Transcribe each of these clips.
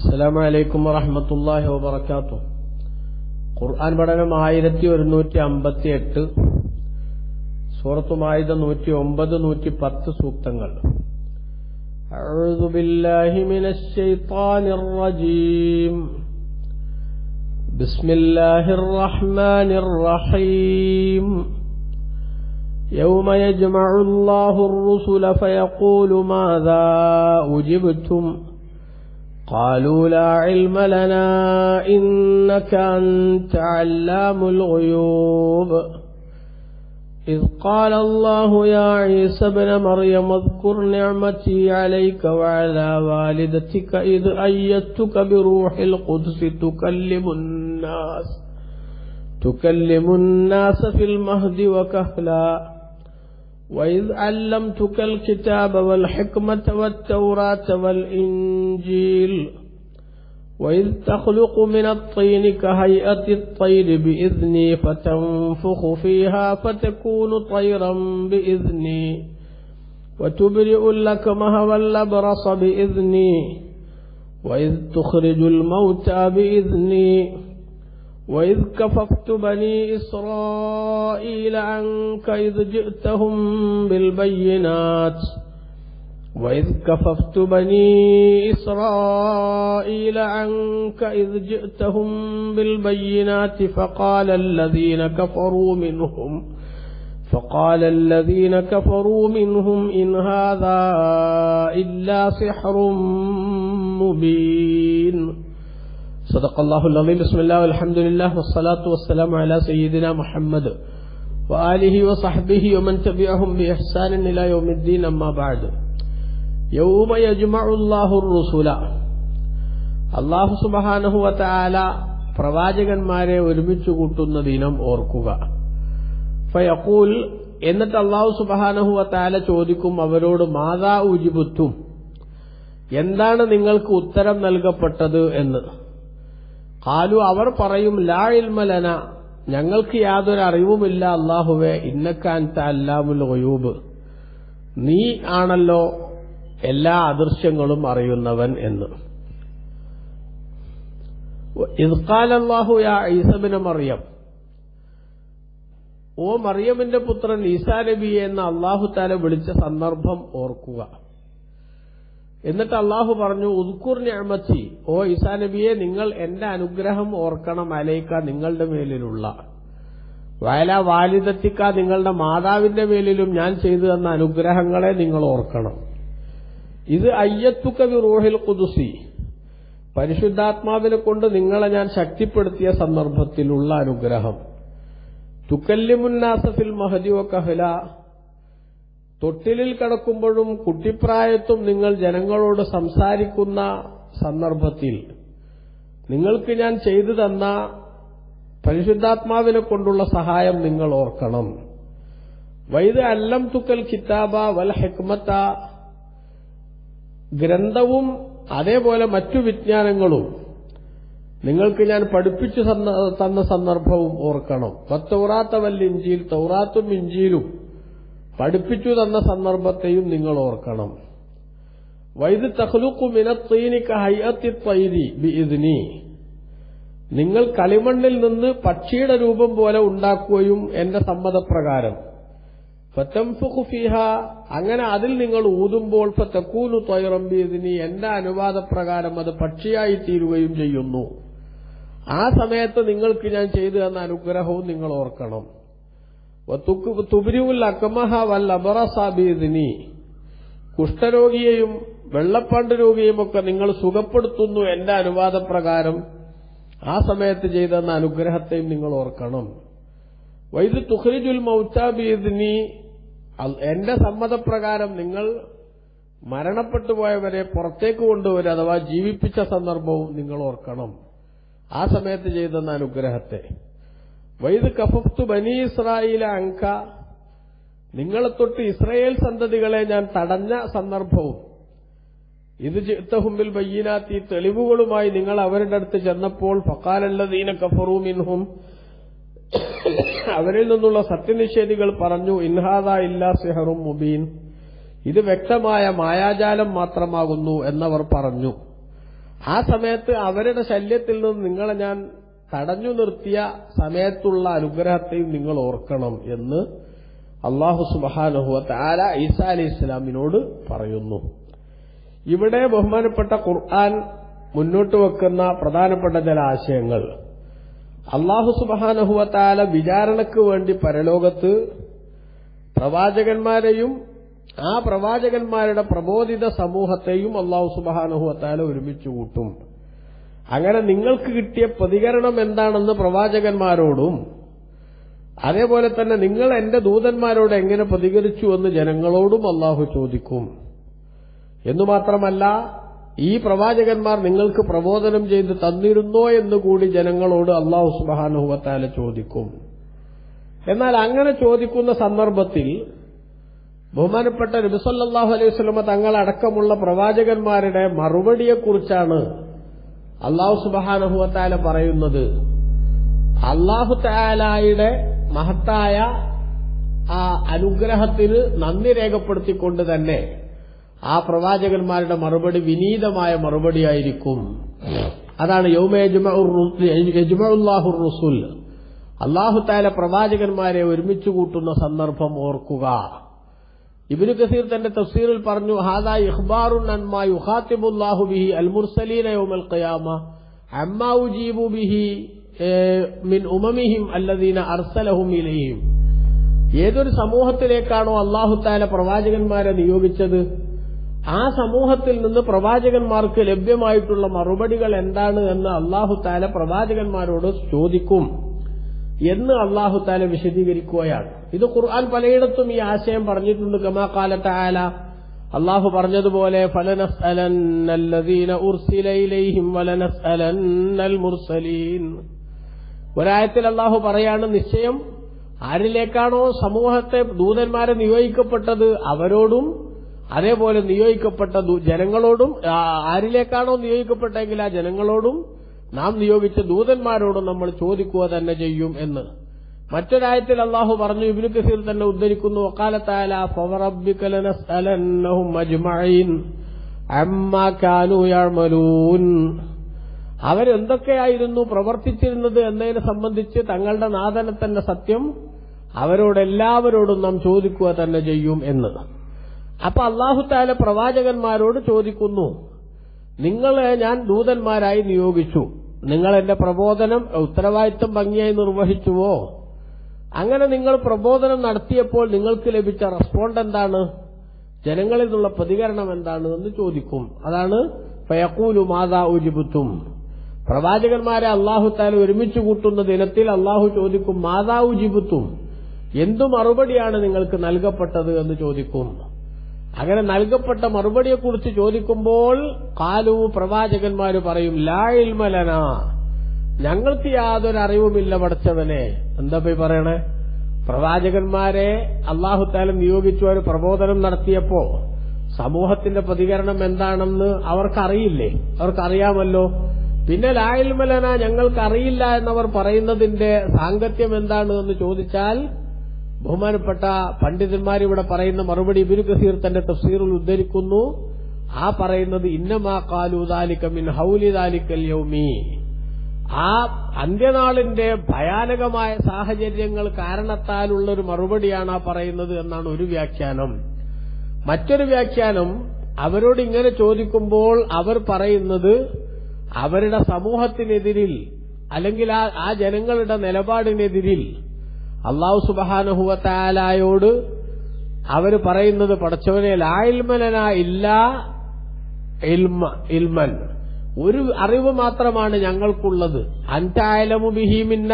അസ്സലാമു അലൈക്കും വറഹ്മത്തുള്ളാഹി വബറകാതുഹു ഖുർആൻ പഠനം ആയിരത്തി ഒരുന്നൂറ്റി അമ്പത്തി എട്ട് സൂറത്തു മായിദ നൂറ്റി ഒമ്പത് നൂറ്റി പത്ത് സൂക്തങ്ങൾ أعوذ بالله من الشيطان الرجيم بسم الله الرحمن الرحيم يوم يجمع الله الرسل فيقول ماذا أجبتم قالوا لا علم لنا إنك أنت علام الغيوب. إذ قال الله يا عيسى ابن مريم اذكر نعمتي عليك وعلى والدتك إذ أيدتك بروح القدس تكلم الناس تكلم الناس في المهد وكهلا. وإذ علمتك الكتاب والحكمة والتوراة والإنجيل وإذ تخلق من الطين كهيئة الطير بإذني فتنفخ فيها فتكون طيرا بإذني وتبرئ اللكمه والأبرص بإذني وإذ تخرج الموتى بإذني وإذ كففت بني إسرائيل عنك إذ جئتهم بالبينات. وإذ كففت بني إسرائيل عنك إذ جئتهم بالبينات فقال الذين كفروا منهم فقال الذين كفروا منهم إن هذا إلا سحر مبين. صدق الله العظيم بسم الله والحمد لله والصلاة والسلام على سيدنا محمد وآله وصحبه ومن تبعهم بإحسان إلى يوم الدين أما بعد يوم يجمع الله الرسل അള്ളാഹു സുബഹാനഹുവ താല പ്രവാചകന്മാരെ ഒരുമിച്ച് കൂട്ടുന്ന ദിനം ഓർക്കുക ഫയക്കൂൽ എന്നിട്ട് അള്ളാഹു സുബഹാനഹുവ താല ചോദിക്കും അവരോട് മാതാ ഉജിബുത്തും എന്താണ് നിങ്ങൾക്ക് ഉത്തരം നൽകപ്പെട്ടത് എന്ന് കാലു അവർ പറയും ലാ ഇൽമലന ഞങ്ങൾക്ക് യാതൊരു അറിവുമില്ല അള്ളാഹുവെ ഇന്നക്കാൻ അല്ലാമുൽ ഒയൂബ് നീ ആണല്ലോ എല്ലാ അദൃശ്യങ്ങളും അറിയുന്നവൻ എന്ന്. ഇസ്കാലല്ലാഹു യാ ഈസബിന് മറിയം. ഓ മറിയമിന്റെ പുത്രൻ ഈസാ നബിയെ എന്ന് അള്ളാഹു താല വിളിച്ച സന്ദർഭം ഓർക്കുക. എന്നിട്ട് അള്ളാഹു പറഞ്ഞു ഉദ്കുർ ഞാമത്തി ഓ ഈസാ നബിയെ നിങ്ങൾ എന്റെ അനുഗ്രഹം ഓർക്കണം അലയിക്ക നിങ്ങളുടെ മേലിലുള്ള. വയല വാലിദത്തിക്ക നിങ്ങളുടെ മാതാവിന്റെ മേലിലും ഞാൻ ചെയ്തു തന്ന അനുഗ്രഹങ്ങളെ നിങ്ങൾ ഓർക്കണം. ഇത് അയ്യത്തുക്കവി റൂഹിൽ കുതുസി പരിശുദ്ധാത്മാവിനെ കൊണ്ട് നിങ്ങളെ ഞാൻ ശക്തിപ്പെടുത്തിയ സന്ദർഭത്തിലുള്ള അനുഗ്രഹം. തുക്കല്ലിമുന്നാസഫിൽ മഹദിയോ കഹല തൊട്ടിലിൽ കിടക്കുമ്പോഴും കുട്ടിപ്രായത്തും നിങ്ങൾ ജനങ്ങളോട് സംസാരിക്കുന്ന സന്ദർഭത്തിൽ നിങ്ങൾക്ക് ഞാൻ ചെയ്തു തന്ന പരിശുദ്ധാത്മാവിനെ കൊണ്ടുള്ള സഹായം നിങ്ങൾ ഓർക്കണം. വൈദ് അല്ലം തുക്കൽ കിതാബ വൽ ഹെക്മത്ത ഗ്രന്ഥവും അതേപോലെ മറ്റു വിജ്ഞാനങ്ങളും നിങ്ങൾക്ക് ഞാൻ പഠിപ്പിച്ചു തന്ന സന്ദർഭവും ഓർക്കണം. പത്തൗറാത്ത വല്ല ഇഞ്ചിയിൽ തൗറാത്തും ഇഞ്ചിയിലും പഠിപ്പിച്ചു തന്ന സന്ദർഭത്തെയും നിങ്ങൾ ഓർക്കണം. വൈദ് തഹ്ലുക്കു മിനത്തീനിക്ക തൈരി ബി നിങ്ങൾ കളിമണ്ണിൽ നിന്ന് പക്ഷിയുടെ രൂപം പോലെ ഉണ്ടാക്കുകയും എന്റെ സമ്മതപ്രകാരം. അങ്ങനെ അതിൽ നിങ്ങൾ ഊതുമ്പോൾ എന്റെ അനുവാദപ്രകാരം അത് പക്ഷിയായി തീരുകയും ചെയ്യുന്നു. ആ സമയത്ത് നിങ്ങൾക്ക് ഞാൻ ചെയ്തു തന്ന അനുഗ്രഹവും നിങ്ങൾ ഓർക്കണം. തുബിരിവുൽ വൽ കുഷ്ഠരോഗിയെയും വെള്ളപ്പാണ്ട് രോഗിയും ഒക്കെ നിങ്ങൾ സുഖപ്പെടുത്തുന്നു എന്റെ അനുവാദപ്രകാരം ആ സമയത്ത് ചെയ്തെന്ന അനുഗ്രഹത്തെയും നിങ്ങൾ ഓർക്കണം. വൈദ് തുഹ്രിജുൽ മൗത്താബീദിനി എന്റെ സമ്മതപ്രകാരം നിങ്ങൾ മരണപ്പെട്ടു പോയവരെ പുറത്തേക്ക് കൊണ്ടുവരും അഥവാ ജീവിപ്പിച്ച സന്ദർഭവും നിങ്ങൾ ഓർക്കണം. ആ സമയത്ത് ചെയ്തെന്ന അനുഗ്രഹത്തെ. വൈദ് കഫഫ്തു ബനി ഇസ്രായേൽ അങ്ക നിങ്ങളെ തൊട്ട് ഇസ്രായേൽ സന്തതികളെ ഞാൻ തടഞ്ഞ സന്ദർഭവും ഇത് ചിത്തഹുമ്പിൽ ബയ്യനാത്തി തെളിവുകളുമായി നിങ്ങൾ അവരുടെ അടുത്ത് ചെന്നപ്പോൾ ഫക്കാലല്ലദീന കഫറൂ മിൻഹും. അവരിൽ നിന്നുള്ള സത്യനിഷേധികൾ പറഞ്ഞു ഇൻഹാദ ഇല്ലാ സിഹറും മുബീൻ. ഇത് വ്യക്തമായ മായാജാലം മാത്രമാകുന്നു എന്നവർ പറഞ്ഞു. ആ സമയത്ത് അവരുടെ ശല്യത്തിൽ നിന്ന് നിങ്ങളെ ഞാൻ തടഞ്ഞു നിർത്തിയ സമയത്തുള്ള അനുഗ്രഹത്തെയും നിങ്ങൾ ഓർക്കണം എന്ന് അള്ളാഹു സുബാനുഹുവ താല ഈസ അലി ഇസ്ലാമിനോട് പറയുന്നു. ഇവിടെ ബഹുമാനപ്പെട്ട ഖുർആൻ മുന്നോട്ട് വെക്കുന്ന പ്രധാനപ്പെട്ട ചില ആശയങ്ങൾ. അള്ളാഹു സുബാനഹുവ താല വിചാരണയ്ക്ക് വേണ്ടി പരലോകത്ത് പ്രവാചകന്മാരെയും ആ പ്രവാചകന്മാരുടെ പ്രബോധിത സമൂഹത്തെയും അള്ളാഹു സുബാനഹുവ ഒരുമിച്ച് കൂട്ടും. അങ്ങനെ നിങ്ങൾക്ക് കിട്ടിയ പ്രതികരണം എന്താണെന്ന് പ്രവാചകന്മാരോടും അതേപോലെ തന്നെ നിങ്ങൾ എന്റെ ദൂതന്മാരോട് എങ്ങനെ പ്രതികരിച്ചു എന്ന് ജനങ്ങളോടും അള്ളാഹു ചോദിക്കും. എന്നു മാത്രമല്ല ഈ പ്രവാചകന്മാർ നിങ്ങൾക്ക് പ്രബോധനം ചെയ്ത് തന്നിരുന്നോ എന്ന് കൂടി ജനങ്ങളോട് അള്ളാഹു സുബാനുഹുവത്താല ചോദിക്കും. എന്നാൽ അങ്ങനെ ചോദിക്കുന്ന സന്ദർഭത്തിൽ ബഹുമാനപ്പെട്ട നബിസല്ലാഹു അലൈഹി സ്വലമ തങ്ങളടക്കമുള്ള പ്രവാചകന്മാരുടെ മറുപടിയെക്കുറിച്ചാണ് അള്ളാഹു സുബാനുഭവത്താല പറയുന്നത് അള്ളാഹു താലായുടെ മഹത്തായ ആ അനുഗ്രഹത്തിന് നന്ദി രേഖപ്പെടുത്തിക്കൊണ്ട് തന്നെ ആ പ്രവാചകന്മാരുടെ മറുപടി വിനീതമായ മറുപടിയായിരിക്കും അതാണ് യൗമേജുമാഹുർ റസുൽ. അള്ളാഹു താല പ്രവാചകന്മാരെ ഒരുമിച്ച് കൂട്ടുന്ന സന്ദർഭം ഓർക്കുക. ഇബിനു കസീർ തന്റെ തഫ്സീറിൽ പറഞ്ഞു ഹാദാ ഇഖ്ബാറുൻ അൻമാ യുഹാത്തിബുല്ലാഹു ബിഹി അൽ മുർസലീന യൗമൽ ഖിയാമ. അമ്മാ ഉജീബു ബിഹി മിൻ ഉമമിഹിം അല്ലദീന അർസലഹും ഇലൈഹിം. ഏതൊരു സമൂഹത്തിലേക്കാണോ അള്ളാഹു താല പ്രവാചകന്മാരെ നിയോഗിച്ചത്? ആ സമൂഹത്തിൽ നിന്ന് പ്രവാചകന്മാർക്ക് ലഭ്യമായിട്ടുള്ള മറുപടികൾ എന്താണ് എന്ന് അള്ളാഹു താല പ്രവാചകന്മാരോട് ചോദിക്കും എന്ന് അള്ളാഹു താല വിശദീകരിക്കുകയാണ്. ഇത് ഖുർആൻ പലയിടത്തും ഈ ആശയം പറഞ്ഞിട്ടുണ്ട് കാലത്ത് ആല അള്ളാഹു പറഞ്ഞതുപോലെ ഒരായത്തിൽ അള്ളാഹു പറയാണ് നിശ്ചയം ആരിലേക്കാണോ സമൂഹത്തെ ദൂതന്മാരെ നിയോഗിക്കപ്പെട്ടത് അവരോടും അതേപോലെ നിയോഗിക്കപ്പെട്ട ജനങ്ങളോടും ആരിലേക്കാണോ നിയോഗിക്കപ്പെട്ടെങ്കിൽ ആ ജനങ്ങളോടും നാം നിയോഗിച്ച ദൂതന്മാരോടും നമ്മൾ ചോദിക്കുക തന്നെ ചെയ്യും എന്ന്. മറ്റൊരായത്തിൽ അള്ളാഹു പറഞ്ഞു ഇബിനു കസീർ തന്നെ ഉദ്ധരിക്കുന്നു അവരെന്തൊക്കെയായിരുന്നു പ്രവർത്തിച്ചിരുന്നത് എന്നതിനെ സംബന്ധിച്ച് തങ്ങളുടെ നാഥനെ തന്നെ സത്യം അവരോടെല്ലാവരോടും നാം ചോദിക്കുക തന്നെ ചെയ്യും എന്ന്. അപ്പൊ അള്ളാഹു താല പ്രവാചകന്മാരോട് ചോദിക്കുന്നു നിങ്ങളെ ഞാൻ ദൂതന്മാരായി നിയോഗിച്ചു. നിങ്ങൾ എന്റെ പ്രബോധനം ഉത്തരവാദിത്വം ഭംഗിയായി നിർവഹിച്ചുവോ? അങ്ങനെ നിങ്ങൾ പ്രബോധനം നടത്തിയപ്പോൾ നിങ്ങൾക്ക് ലഭിച്ച റെസ്പോണ്ട് എന്താണ്? ജനങ്ങളിൽ നിന്നുള്ള പ്രതികരണം എന്താണ് എന്ന് ചോദിക്കും. അതാണ് ഫയക്കൂലു മാതാ ഉജിബുത്തും പ്രവാചകന്മാരെ അള്ളാഹു താല ഒരുമിച്ച് കൂട്ടുന്ന ദിനത്തിൽ അള്ളാഹു ചോദിക്കും മാതാ ഉജിബുത്തും എന്തു മറുപടിയാണ് നിങ്ങൾക്ക് നൽകപ്പെട്ടത്? എന്ന് ചോദിക്കും. അങ്ങനെ നൽകപ്പെട്ട മറുപടിയെക്കുറിച്ച് ചോദിക്കുമ്പോൾ കാലു പ്രവാചകന്മാര് പറയും ലാ ഇൽമലന ഞങ്ങൾക്ക് യാതൊരു അറിവുമില്ല പഠിച്ചവനെ. എന്താ പോയി പറയണേ? പ്രവാചകന്മാരെ അള്ളാഹുത്താലും നിയോഗിച്ചു ഒരു പ്രബോധനം നടത്തിയപ്പോ സമൂഹത്തിന്റെ പ്രതികരണം എന്താണെന്ന് അവർക്കറിയില്ലേ? അവർക്കറിയാമല്ലോ. പിന്നെ ലായൽമലന ഞങ്ങൾക്കറിയില്ല എന്നവർ പറയുന്നതിന്റെ സാങ്കത്യം എന്താണ് എന്ന് ചോദിച്ചാൽ ബഹുമാനപ്പെട്ട പണ്ഡിതന്മാരിവിടെ പറയുന്ന മറുപടി ഇബിനു കസീർ തന്റെ തഫ്സീറിൽ ഉദ്ധരിക്കുന്നു. ആ പറയുന്നത് ഇന്നമാ കാലൂദാലിക്ക മിൻ യൗമി. ആ അന്ത്യനാളിന്റെ ഭയാനകമായ സാഹചര്യങ്ങൾ കാരണത്താലുള്ളൊരു മറുപടിയാണ് ആ പറയുന്നത് എന്നാണ് ഒരു വ്യാഖ്യാനം. മറ്റൊരു വ്യാഖ്യാനം അവരോട് ഇങ്ങനെ ചോദിക്കുമ്പോൾ അവർ പറയുന്നത് അവരുടെ സമൂഹത്തിനെതിരിൽ അല്ലെങ്കിൽ ആ ജനങ്ങളുടെ നിലപാടിനെതിരിൽ അള്ളാഹു സുബഹാനുഹുവത്തായാലായോട് അവർ പറയുന്നത് പടച്ചവനെ ലായിൽമലന ഇല്ല ഇൽമൻ. ഒരു അറിവ് മാത്രമാണ് ഞങ്ങൾക്കുള്ളത്. അന്റായലമു ബിഹിമിന്ന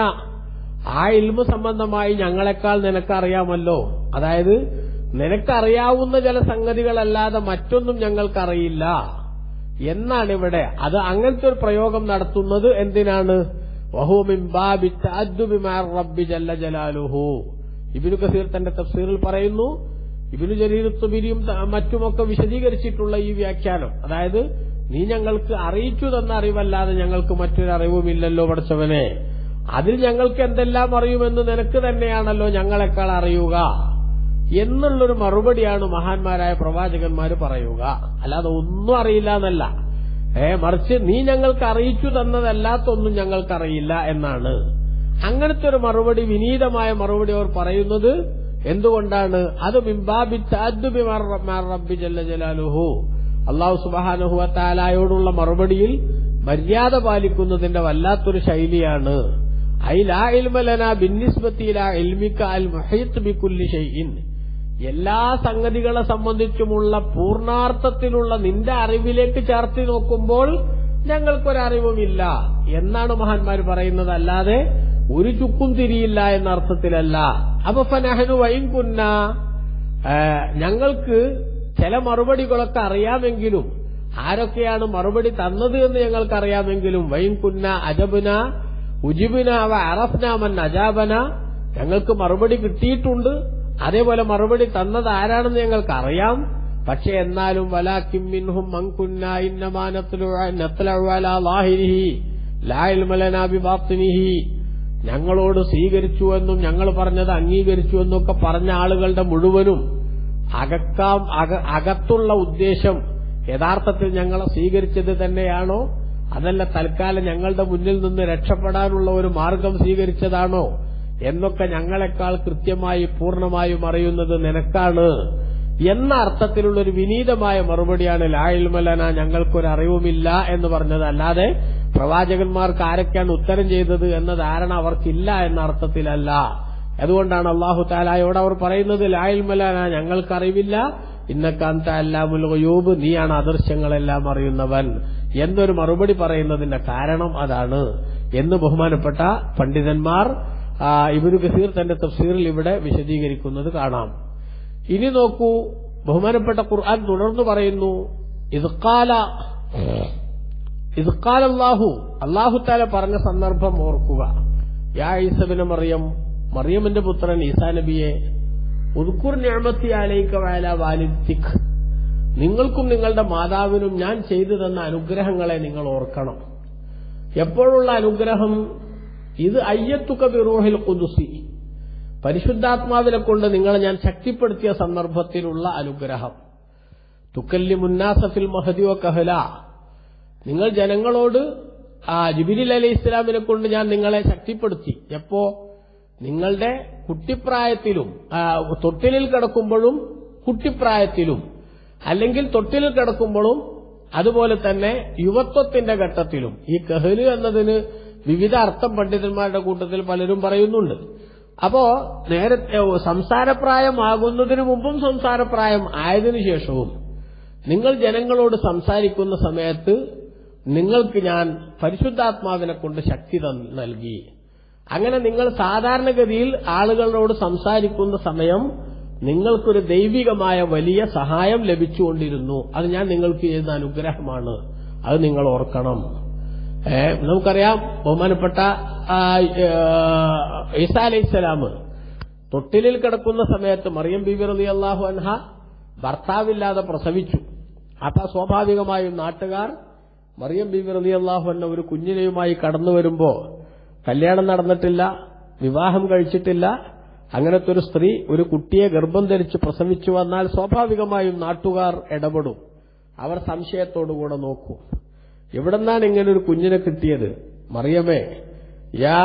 ആ ഇൽമു സംബന്ധമായി ഞങ്ങളെക്കാൾ നിനക്കറിയാമല്ലോ. അതായത് നിനക്കറിയാവുന്ന ചില സംഗതികളല്ലാതെ മറ്റൊന്നും ഞങ്ങൾക്കറിയില്ല. എന്നാണ് ഇവിടെ. അത് അങ്ങനത്തെ ഒരു പ്രയോഗം നടത്തുന്നത് എന്തിനാണ്? ഇബിനു കസീർ തന്റെ തഫ്സീറിൽ പറയുന്നു ഇബിനു ജരീറുത്തുബിരിയും മറ്റുമൊക്കെ വിശദീകരിച്ചിട്ടുള്ള ഈ വ്യാഖ്യാനം. അതായത് നീ ഞങ്ങൾക്ക് അറിയിച്ചു തന്ന അറിവല്ലാതെ ഞങ്ങൾക്ക് മറ്റൊരറിവുമില്ലല്ലോ പഠിച്ചവനെ. അതിൽ ഞങ്ങൾക്ക് എന്തെല്ലാം അറിയുമെന്ന് നിനക്ക് തന്നെയാണല്ലോ ഞങ്ങളെക്കാൾ അറിയുക. എന്നുള്ളൊരു മറുപടിയാണ് മഹാന്മാരായ പ്രവാചകന്മാർ പറയുക. അല്ലാതെ ഒന്നും അറിയില്ല എന്നല്ല. ഏ മറിച്ച് നീ ഞങ്ങൾക്ക് അറിയിച്ചു തന്നതല്ലാത്തൊന്നും ഞങ്ങൾക്കറിയില്ല എന്നാണ്. അങ്ങനത്തെ ഒരു മറുപടി വിനീതമായ മറുപടി അവർ പറയുന്നത് എന്തുകൊണ്ടാണ്? അത് ബിംബാബി താദ്ദുബി റബ്ബി ജല്ല ജലാലുഹു. അള്ളാഹു സുബഹാനുഹുവ താലായോടുള്ള മറുപടിയിൽ മര്യാദ പാലിക്കുന്നതിന്റെ വല്ലാത്തൊരു ശൈലിയാണ്. എല്ലാ സംഗതികളെ സംബന്ധിച്ചുമുള്ള പൂർണാർത്ഥത്തിലുള്ള നിന്റെ അറിവിലേക്ക് ചേർത്തി നോക്കുമ്പോൾ ഞങ്ങൾക്കൊരറിവുമില്ല എന്നാണ് മഹാന്മാർ പറയുന്നത്. അല്ലാതെ ഒരു ചുക്കും തിരിയില്ല എന്ന അർത്ഥത്തിലല്ല അപ്പൊ ഫനഹനു വൈകുന്ന ഞങ്ങൾക്ക് ചില മറുപടികളൊക്കെ അറിയാമെങ്കിലും ആരൊക്കെയാണ് മറുപടി തന്നത് എന്ന് ഞങ്ങൾക്കറിയാമെങ്കിലും വൈൻകുന്ന അജബുന ഉജിബുന അവ അറഫ്നാമൻ അജാബന ഞങ്ങൾക്ക് മറുപടി കിട്ടിയിട്ടുണ്ട്. അതേപോലെ മറുപടി തന്നത് ആരാണെന്ന് ഞങ്ങൾക്കറിയാം. പക്ഷെ എന്നാലും വലാക്കിം മിൻഹും മങ്കുന്ന ഇന്നമാനത്തിലാഹിരിഹി ലായിൽമലനാബി ബാത്തിനിഹി ഞങ്ങളോട് സ്വീകരിച്ചുവെന്നും ഞങ്ങൾ പറഞ്ഞത് അംഗീകരിച്ചുവെന്നൊക്കെ പറഞ്ഞ ആളുകളുടെ മുഴുവനും അകക്കാം അക- അകത്തുള്ള ഉദ്ദേശം യഥാർത്ഥത്തിൽ ഞങ്ങളെ സ്വീകരിച്ചത് തന്നെയാണോ? അതല്ല തൽക്കാലം ഞങ്ങളുടെ മുന്നിൽ നിന്ന് രക്ഷപ്പെടാനുള്ള ഒരു മാർഗം സ്വീകരിച്ചതാണോ? എന്നൊക്കെ ഞങ്ങളെക്കാൾ കൃത്യമായി പൂർണമായും അറിയുന്നത് നിനക്കാണ്. എന്ന അർത്ഥത്തിലുള്ള ഒരു വിനീതമായ മറുപടിയാണ് ലായിൽമലന ഞങ്ങൾക്കൊരു അറിവുമില്ല എന്ന് പറഞ്ഞത്. അല്ലാതെ പ്രവാചകന്മാർക്ക് ആരൊക്കെയാണ് ഉത്തരം ചെയ്തത് എന്ന ധാരണ അവർക്കില്ല എന്ന അർത്ഥത്തിലല്ല. അതുകൊണ്ടാണ് അള്ളാഹു താലായോട് അവർ പറയുന്നത് ലായിൽമലാന ഞങ്ങൾക്കറിവില്ല. ഇന്നക്കാന്ത അല്ലാമുൽ ഖയൂബ് നീയാണ് അദൃശ്യങ്ങളെല്ലാം അറിയുന്നവൻ. എന്നൊരു മറുപടി പറയുന്നതിന്റെ കാരണം അതാണ്. എന്ന് ബഹുമാനപ്പെട്ട പണ്ഡിതന്മാർ ഇബ്നു കസീർ തന്റെ തഫ്സീറിൽ ഇവിടെ വിശദീകരിക്കുന്നത് കാണാം. ഇനി നോക്കൂ ബഹുമാനപ്പെട്ട ഖുർആൻ തുടർന്ന് പറയുന്നു അള്ളാഹു അള്ളാഹു താല പറഞ്ഞ സന്ദർഭം ഓർക്കുക. യാ ഈസബിന് മറിയം മറിയമിന്റെ പുത്രൻ ഈസാ നബിയെ ഉദ്കുർ ഞാമത്തി ആലയിക്ക വാല നിങ്ങൾക്കും നിങ്ങളുടെ മാതാവിനും ഞാൻ ചെയ്തു തന്ന അനുഗ്രഹങ്ങളെ നിങ്ങൾ ഓർക്കണം. എപ്പോഴുള്ള അനുഗ്രഹം? ഇത് അയ്യത്തുക ബിറൂഹിൽ കുതുസി പരിശുദ്ധാത്മാവിനെ കൊണ്ട് നിങ്ങളെ ഞാൻ ശക്തിപ്പെടുത്തിയ സന്ദർഭത്തിലുള്ള അനുഗ്രഹം. തുക്കല്ലി മുന്നാസഫിൽ മഹദിയോ കഹല. നിങ്ങൾ ജനങ്ങളോട് ആ ജിബിലി അലി ഇസ്ലാമിനെ കൊണ്ട് ഞാൻ നിങ്ങളെ ശക്തിപ്പെടുത്തി. എപ്പോ? നിങ്ങളുടെ കുട്ടിപ്രായത്തിലും തൊട്ടിലിൽ കിടക്കുമ്പോഴും കുട്ടിപ്രായത്തിലും അല്ലെങ്കിൽ തൊട്ടിലിൽ കിടക്കുമ്പോഴും അതുപോലെ തന്നെ യുവത്വത്തിന്റെ ഘട്ടത്തിലും. ഈ കഹൽ എന്നതിന് വിവിധ അർത്ഥം പണ്ഡിതന്മാരുടെ കൂട്ടത്തിൽ പലരും പറയുന്നുണ്ട്. അപ്പോ നേരത്തെ സംസാരപ്രായമാകുന്നതിന് മുമ്പും സംസാരപ്രായം ആയതിനു ശേഷവും നിങ്ങൾ ജനങ്ങളോട് സംസാരിക്കുന്ന സമയത്ത് നിങ്ങൾക്ക് ഞാൻ പരിശുദ്ധാത്മാവിനെ കൊണ്ട് ശക്തി നൽകി. അങ്ങനെ നിങ്ങൾ സാധാരണഗതിയിൽ ആളുകളോട് സംസാരിക്കുന്ന സമയം നിങ്ങൾക്കൊരു ദൈവികമായ വലിയ സഹായം ലഭിച്ചുകൊണ്ടിരുന്നു. അത് ഞാൻ നിങ്ങൾക്ക് ചെയ്യുന്ന അനുഗ്രഹമാണ്. അത് നിങ്ങൾ ഓർക്കണം. നമുക്കറിയാം ബഹുമാനപ്പെട്ട ഈസാ അലൈഹിസ്സലാം തൊട്ടിലിൽ കിടക്കുന്ന സമയത്ത് മറിയം ബിബി റലി അള്ളാഹു അൻഹ ഭർത്താവില്ലാതെ പ്രസവിച്ചു. അപ്പൊ സ്വാഭാവികമായും നാട്ടുകാർ മറിയം ബിബി റലി അള്ളാഹു അന്ന ഒരു കുഞ്ഞിനെയുമായി കടന്നു വരുമ്പോ കല്യാണം നടന്നിട്ടില്ല വിവാഹം കഴിച്ചിട്ടില്ല അങ്ങനത്തെ ഒരു സ്ത്രീ ഒരു കുട്ടിയെ ഗർഭം ധരിച്ച് പ്രസവിച്ചു വന്നാൽ സ്വാഭാവികമായും നാട്ടുകാർ ഇടപെടും. അവർ സംശയത്തോടുകൂടെ നോക്കും. എവിടെന്നാണ് ഇങ്ങനെ ഒരു കുഞ്ഞിനെ കിട്ടിയത്? മറിയമേ യാ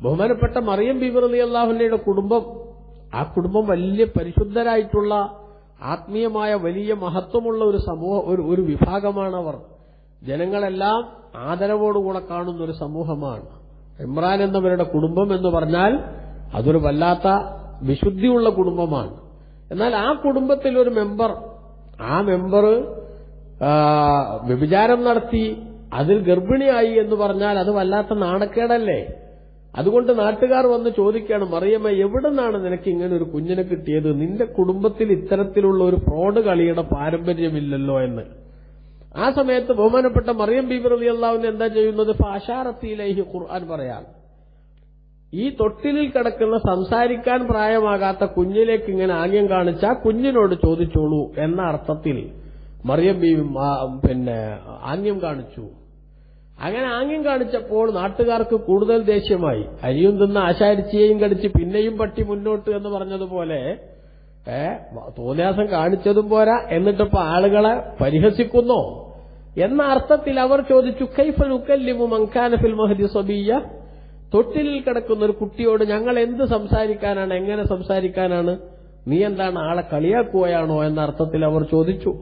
ബഹുമാനപ്പെട്ട മറിയം ബീബി അള്ളാഹുല്ലയുടെ കുടുംബം ആ കുടുംബം വലിയ പരിശുദ്ധരായിട്ടുള്ള ആത്മീയമായ വലിയ മഹത്വമുള്ള ഒരു സമൂഹ ഒരു ഒരു വിഭാഗമാണ് അവർ ജനങ്ങളെല്ലാം ആദരവോടുകൂടെ കാണുന്ന ഒരു സമൂഹമാണ്. ഇമ്രാൻ എന്നവരുടെ കുടുംബം എന്ന് പറഞ്ഞാൽ അതൊരു വല്ലാത്ത വിശുദ്ധിയുള്ള കുടുംബമാണ്. എന്നാൽ ആ കുടുംബത്തിൽ ഒരു മെമ്പർ ആ മെമ്പർ വ്യഭിചാരം നടത്തി അതിൽ ഗർഭിണിയായി എന്ന് പറഞ്ഞാൽ അത് വല്ലാത്ത നാണക്കേടല്ലേ? അതുകൊണ്ട് നാട്ടുകാർ വന്ന് ചോദിക്കുകയാണ് മറിയമ്മ എവിടെ നിന്നാണ് നിനക്ക് ഇങ്ങനെ ഒരു കുഞ്ഞിനെ കിട്ടിയത്? നിന്റെ കുടുംബത്തിൽ ഇത്തരത്തിലുള്ള ഒരു ഫ്രോഡ് കളിയുടെ പാരമ്പര്യമില്ലല്ലോ എന്ന്. ആ സമയത്ത് ബഹുമാനപ്പെട്ട മറിയം ബീബി റലി അള്ളാവിന് എന്താ ചെയ്യുന്നത്? ഫാഷാറത്തിയിലേക്ക് ഖുർആൻ പറയാൻ. ഈ തൊട്ടിലിൽ കിടക്കുന്ന സംസാരിക്കാൻ പ്രായമാകാത്ത കുഞ്ഞിലേക്ക് ഇങ്ങനെ ആംഗ്യം കാണിച്ച കുഞ്ഞിനോട് ചോദിച്ചോളൂ എന്ന അർത്ഥത്തിൽ മറിയം ബീവി പിന്നെ ആംഗ്യം കാണിച്ചു. അങ്ങനെ ആംഗ്യം കാണിച്ചപ്പോൾ നാട്ടുകാർക്ക് കൂടുതൽ ദേഷ്യമായി. അരിയും തിന്ന് ആശാരിച്ചിയെയും കടിച്ച് പിന്നെയും പട്ടി മുന്നോട്ട് എന്ന് പറഞ്ഞതുപോലെ തോന്നിയാസം കാണിച്ചതും പോരാ. എന്നിട്ടിപ്പോ ആളുകളെ പരിഹസിക്കുന്നോ? എന്ന അർത്ഥത്തിൽ അവർ ചോദിച്ചു കൈഫലുക്കല്ലിമു മങ്കാനഫിൽ മഹദി സബീയ? തൊട്ടിലിൽ കിടക്കുന്ന ഒരു കുട്ടിയോട് ഞങ്ങൾ എന്ത് സംസാരിക്കാനാണ് എങ്ങനെ സംസാരിക്കാനാണ്? നീ എന്താണ് ആളെ കളിയാക്കുകയാണോ എന്ന അർത്ഥത്തിൽ അവർ ചോദിച്ചു.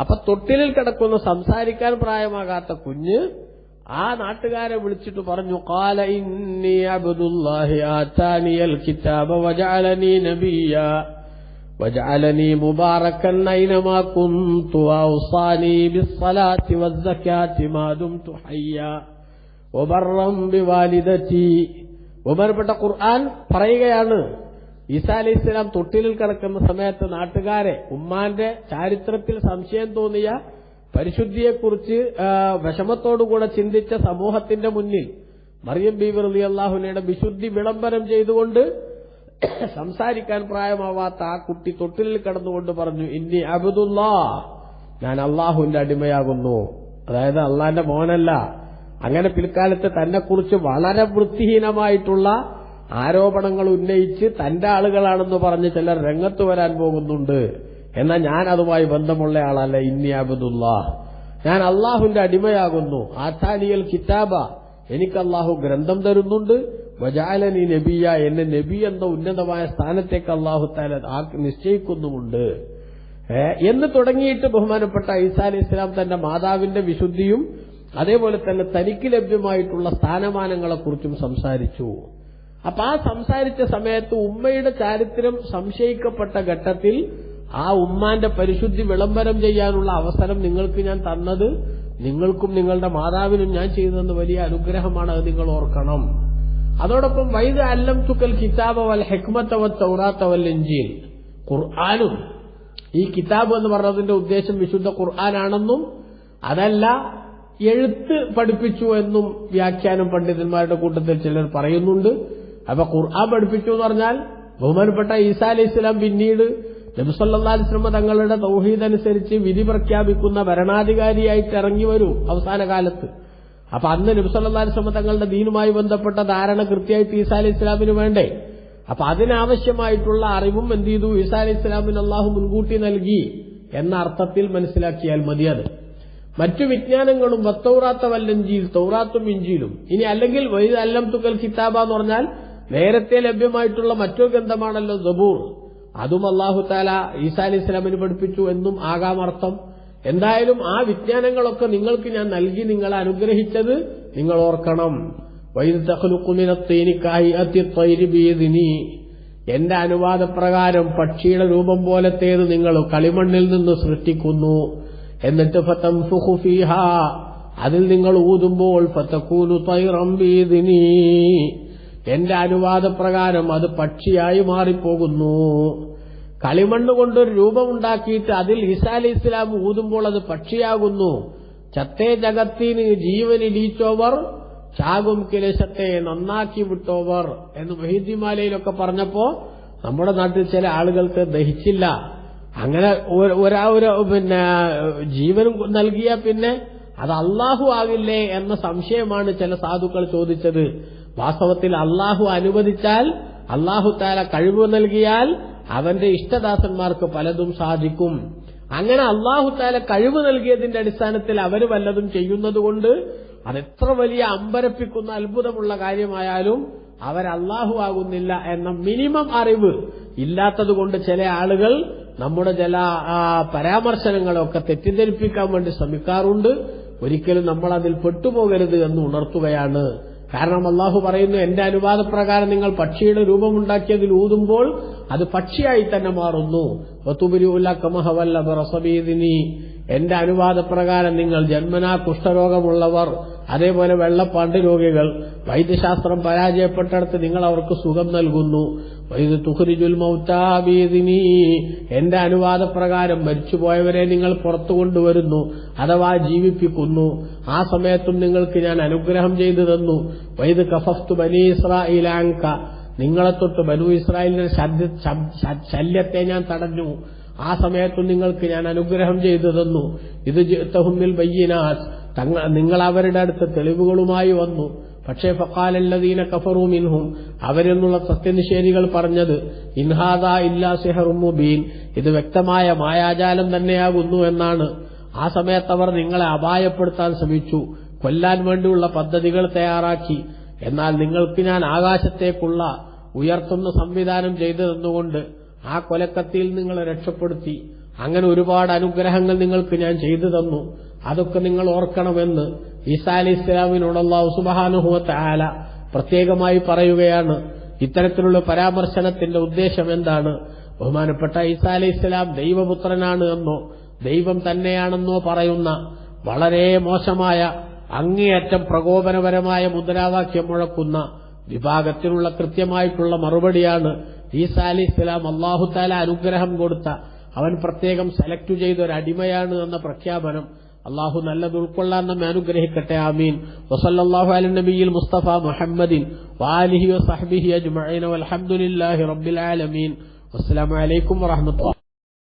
അപ്പൊ തൊട്ടിലിൽ കിടക്കുന്ന സംസാരിക്കാൻ പ്രായമാകാത്ത കുഞ്ഞ് ആ നാട്ടുകാരെ വിളിച്ചിട്ട് പറഞ്ഞു കാല ഇന്നി അബ്ദുല്ലാഹി ആത്താനിയൽ കിതാബ വജഅലനി നബിയ വജഅലനി മുബാറക്കൻ ഐനമാ കുന്തു ഔസാനി ബിസ്സലാത്തി വസ്സകാത്തി മാ ദുംതു ഹയ്യ വബറം ബിവാലിദതി. ബഹുമാനപ്പെട്ട ഖുർആൻ പറയുകയാണ് ഈസാ അലൈഹി ഇസ്ലാം തൊട്ടിലിൽ കിടക്കുന്ന സമയത്ത് നാട്ടുകാരെ ഉമ്മാന്റെ ചരിത്രത്തിൽ സംശയം തോന്നിയ പരിശുദ്ധിയെക്കുറിച്ച് വിഷമത്തോടുകൂടെ ചിന്തിച്ച സമൂഹത്തിന്റെ മുന്നിൽ മറിയം ബീബി റലി അള്ളാഹുനയുടെ വിശുദ്ധി വിളംബരം ചെയ്തുകൊണ്ട് സംസാരിക്കാൻ പ്രായമാവാത്ത ആ കുട്ടി തൊട്ടിലിൽ കടന്നുകൊണ്ട് പറഞ്ഞു ഇന്നി അബുദുല്ലാ ഞാൻ അള്ളാഹുവിന്റെ അടിമയാകുന്നു. അതായത് അള്ളാന്റെ മോനല്ല. അങ്ങനെ പിൽക്കാലത്ത് തന്നെക്കുറിച്ച് വളരെ വൃത്തിഹീനമായിട്ടുള്ള ആരോപണങ്ങൾ ഉന്നയിച്ച് തന്റെ ആളുകളാണെന്ന് പറഞ്ഞ് ചിലർ രംഗത്ത് വരാൻ പോകുന്നുണ്ട്. എന്നാൽ ഞാൻ അതുമായി ബന്ധമുള്ള ആളല്ല ഇന്നി അബുദുല്ലാ. ഞാൻ അള്ളാഹുവിന്റെ അടിമയാകുന്നു. ആത്താലിയൽ കിതാബ. എനിക്ക് അള്ളാഹു ഗ്രന്ഥം തരുന്നുണ്ട്. വജാലനി നബിയ എന്നെ നബി എന്ന ഉന്നതമായ സ്ഥാനത്തേക്ക് അള്ളാഹു താല നിശ്ചയിക്കുന്നുമുണ്ട്. എന്ന് തുടങ്ങിയിട്ട് ബഹുമാനപ്പെട്ട ഈസാ അലി ഇസ്ലാം തന്റെ മാതാവിന്റെ വിശുദ്ധിയും അതേപോലെ തന്നെ തനിക്ക് ലഭ്യമായിട്ടുള്ള സ്ഥാനമാനങ്ങളെക്കുറിച്ചും സംസാരിച്ചു. അപ്പൊ ആ സംസാരിച്ച സമയത്ത് ഉമ്മയുടെ ചാരിത്രം സംശയിക്കപ്പെട്ട ഘട്ടത്തിൽ ആ ഉമ്മാന്റെ പരിശുദ്ധി വിളംബരം ചെയ്യാനുള്ള അവസരം നിങ്ങൾക്ക് ഞാൻ തന്നത് നിങ്ങൾക്കും നിങ്ങളുടെ മാതാവിനും ഞാൻ ചെയ്തതെന്ന് വലിയ അനുഗ്രഹമാണ് അത് നിങ്ങൾ ഓർക്കണം. അതോടൊപ്പം വൈദ അല്ലം തുക്കൽ കിതാബ വൽ ഹെക്മത്ത വൽ വൽ ഇഞ്ചീൽ ഖുർആാനും ഈ കിതാബ് എന്ന് പറഞ്ഞതിന്റെ ഉദ്ദേശം വിശുദ്ധ ഖുർആാനാണെന്നും അതല്ല എഴുത്ത് പഠിപ്പിച്ചു എന്നും വ്യാഖ്യാനം പണ്ഡിതന്മാരുടെ കൂട്ടത്തിൽ ചിലർ പറയുന്നുണ്ട്. അപ്പൊ ഖുർആൻ പഠിപ്പിച്ചു എന്ന് പറഞ്ഞാൽ ബഹുമാനപ്പെട്ട ഈസാ അലി ഇസ്ലാം പിന്നീട് നബിസല്ലാ അലിസ്ലമ തങ്ങളുടെ തൗഹീദ് അനുസരിച്ച് വിധി പ്രഖ്യാപിക്കുന്ന ഭരണാധികാരിയായിട്ട് ഇറങ്ങി വരും അവസാന കാലത്ത്. അപ്പൊ അന്ന് നബിസല്ലാ അലിസ്ലമ തങ്ങളുടെ ദീനുമായി ബന്ധപ്പെട്ട ധാരണ കൃത്യമായിട്ട് ഈസാ അലി ഇസ്ലാമിന് വേണ്ടേ? അപ്പൊ അതിനാവശ്യമായിട്ടുള്ള അറിവും എന്ത് ചെയ്തു? ഈസാ അലി ഇസ്ലാമിന് അള്ളാഹു മുൻകൂട്ടി നൽകി എന്ന അർത്ഥത്തിൽ മനസ്സിലാക്കിയാൽ മതി അത് മറ്റു വിജ്ഞാനങ്ങളും വത്തൗറാത്ത വല്ലഞ്ചിയിൽ തൗറാത്തും ഇഞ്ചിയിലും. ഇനി അല്ലെങ്കിൽ വൈദ് അല്ലം തുക്കൽ കിതാബ എന്ന് പറഞ്ഞാൽ നേരത്തെ ലഭ്യമായിട്ടുള്ള മറ്റൊരു ഗ്രന്ഥമാണല്ലോ സബൂർ അതും അള്ളാഹു താല ഈസാ അലി പഠിപ്പിച്ചു എന്നും ആകാം അർത്ഥം. എന്തായാലും ആ വിജ്ഞാനങ്ങളൊക്കെ നിങ്ങൾക്ക് ഞാൻ നൽകി നിങ്ങളെ അനുഗ്രഹിച്ചത് നിങ്ങൾ ഓർക്കണം. എന്റെ അനുവാദപ്രകാരം പക്ഷിയുടെ രൂപം പോലത്തേത് നിങ്ങൾ കളിമണ്ണിൽ നിന്ന് സൃഷ്ടിക്കുന്നു. എന്നിട്ട് അതിൽ നിങ്ങൾ ഊതുമ്പോൾ ഫത്തക്കൂനു തൈറം ബീദിനി. എന്റെ അനുവാദപ്രകാരം അത് പക്ഷിയായി മാറിപ്പോകുന്നു. കളിമണ്ണ് കൊണ്ടൊരു രൂപമുണ്ടാക്കിയിട്ട് അതിൽ ഈസാ അലി ഇസ്ലാം ഊതുമ്പോൾ അത് പക്ഷിയാകുന്നു. ചത്തേ ജഗത്തിന് ജീവനിലീച്ചോവർ ചാകും കിലശത്തെ നന്നാക്കി വിട്ടോവർ എന്ന് മഹിദ്ദിമാലയിലൊക്കെ പറഞ്ഞപ്പോ നമ്മുടെ നാട്ടിൽ ചില ആളുകൾക്ക് ദഹിച്ചില്ല. അങ്ങനെ ഒരാ ഒരു പിന്നെ ജീവൻ നൽകിയ പിന്നെ അത് അള്ളാഹു ആകില്ലേ എന്ന സംശയമാണ് ചില സാധുക്കൾ ചോദിച്ചത്. വാസ്തവത്തിൽ അള്ളാഹു അനുവദിച്ചാൽ അള്ളാഹു താല കഴിവ് നൽകിയാൽ അവന്റെ ഇഷ്ടദാസന്മാർക്ക് പലതും സാധിക്കും. അങ്ങനെ അള്ളാഹു താല കഴിവ് നൽകിയതിന്റെ അടിസ്ഥാനത്തിൽ അവർ വല്ലതും ചെയ്യുന്നതുകൊണ്ട് അതെത്ര വലിയ അമ്പരപ്പിക്കുന്ന അത്ഭുതമുള്ള കാര്യമായാലും അള്ളാഹു ആകുന്നില്ല എന്ന മിനിമം അറിവ് ഇല്ലാത്തതുകൊണ്ട് ചില ആളുകൾ നമ്മുടെ ചില പരാമർശനങ്ങളൊക്കെ തെറ്റിദ്ധരിപ്പിക്കാൻ വേണ്ടി ശ്രമിക്കാറുണ്ട്. ഒരിക്കലും നമ്മൾ അതിൽ പെട്ടുപോകരുത് എന്ന് ഉണർത്തുകയാണ്. കാരണം അള്ളാഹു പറയുന്നു എന്റെ അനുവാദപ്രകാരം നിങ്ങൾ പക്ഷിയുടെ രൂപമുണ്ടാക്കിയതിൽ ഊതുമ്പോൾ അത് പക്ഷിയായി തന്നെ മാറുന്നു. എന്റെ അനുവാദപ്രകാരം നിങ്ങൾ ജന്മനാ കുഷ്ഠരോഗമുള്ളവർ അതേപോലെ വെള്ളപ്പാണ്ട് രോഗികൾ വൈദ്യശാസ്ത്രം പരാജയപ്പെട്ടിടത്ത് നിങ്ങൾ അവർക്ക് സുഖം നൽകുന്നു. വൈദ് തുഹരിജുൽ മൗത്താബീദിനി എന്റെ അനുവാദപ്രകാരം മരിച്ചുപോയവരെ നിങ്ങൾ പുറത്തു കൊണ്ടുവരുന്നു അഥവാ ജീവിപ്പിക്കുന്നു. ആ സമയത്തും നിങ്ങൾക്ക് ഞാൻ അനുഗ്രഹം ചെയ്തു തന്നു. വൈദ് കഫഫ്തു ബനി ഇസ്രായിലാങ്ക നിങ്ങളെ തൊട്ട് ബനു ഇസ്രായേലിന്റെ ശല്യത്തെ ഞാൻ തടഞ്ഞു. ആ സമയത്തും നിങ്ങൾക്ക് ഞാൻ അനുഗ്രഹം ചെയ്തു തന്നു. ഇത് തഹുമ്മിൽ ബയ്യനാസ് നിങ്ങൾ അവരുടെ അടുത്ത് തെളിവുകളുമായി വന്നു. പക്ഷേ ഫക്കാലല്ലദീന കഫറു മിൻഹും അവരെന്നുള്ള സത്യനിഷേധികൾ പറഞ്ഞത് ഇൻഹാദ ഇല്ലാ സെഹറും മുബീൻ ഇത് വ്യക്തമായ മായാജാലം തന്നെയാകുന്നു എന്നാണ്. ആ സമയത്ത് അവർ നിങ്ങളെ അപായപ്പെടുത്താൻ ശ്രമിച്ചു കൊല്ലാൻ വേണ്ടിയുള്ള പദ്ധതികൾ തയ്യാറാക്കി. എന്നാൽ നിങ്ങൾക്ക് ഞാൻ ആകാശത്തേക്കുള്ള ഉയർത്തുന്ന സംവിധാനം ചെയ്തു തന്നുകൊണ്ട് ആ കൊലക്കത്തിയിൽ നിങ്ങളെ രക്ഷപ്പെടുത്തി. അങ്ങനെ ഒരുപാട് അനുഗ്രഹങ്ങൾ നിങ്ങൾക്ക് ഞാൻ ചെയ്തു തന്നു. അതൊക്കെ നിങ്ങൾ ഓർക്കണമെന്ന് ഈസാ അലി ഇസ്ലാമിനോട് അള്ളാഹു സുബാനുഹുവത്ത് ആല പ്രത്യേകമായി പറയുകയാണ്. ഇത്തരത്തിലുള്ള പരാമർശനത്തിന്റെ ഉദ്ദേശം എന്താണ്? ബഹുമാനപ്പെട്ട ഈസാ അലി ഇസ്ലാം ദൈവപുത്രനാണ് എന്നോ ദൈവം തന്നെയാണെന്നോ പറയുന്ന വളരെ മോശമായ അങ്ങേയറ്റം പ്രകോപനപരമായ മുദ്രാവാക്യം മുഴക്കുന്ന വിഭാഗത്തിനുള്ള കൃത്യമായിട്ടുള്ള മറുപടിയാണ് ഈസാ അലി ഇസ്ലാം അള്ളാഹുത്താല അനുഗ്രഹം കൊടുത്ത അവൻ പ്രത്യേകം സെലക്ട് ചെയ്ത ഒരു അടിമയാണ് എന്ന പ്രഖ്യാപനം അള്ളാഹു നല്ലത് ഉൾക്കൊള്ളാൻ നമ്മെ അനുഗ്രഹിക്കട്ടെ ആമീൻ. വസല്ലാഹു അലി നബിയിൽ മുസ്തഫ മുഹമ്മദിൻ വാലിഹി വസഹബിഹി അജ്മഈൻ വൽഹംദുലില്ലാഹി റബ്ബിൽ ആലമീൻ. അസ്സലാമു അലൈക്കും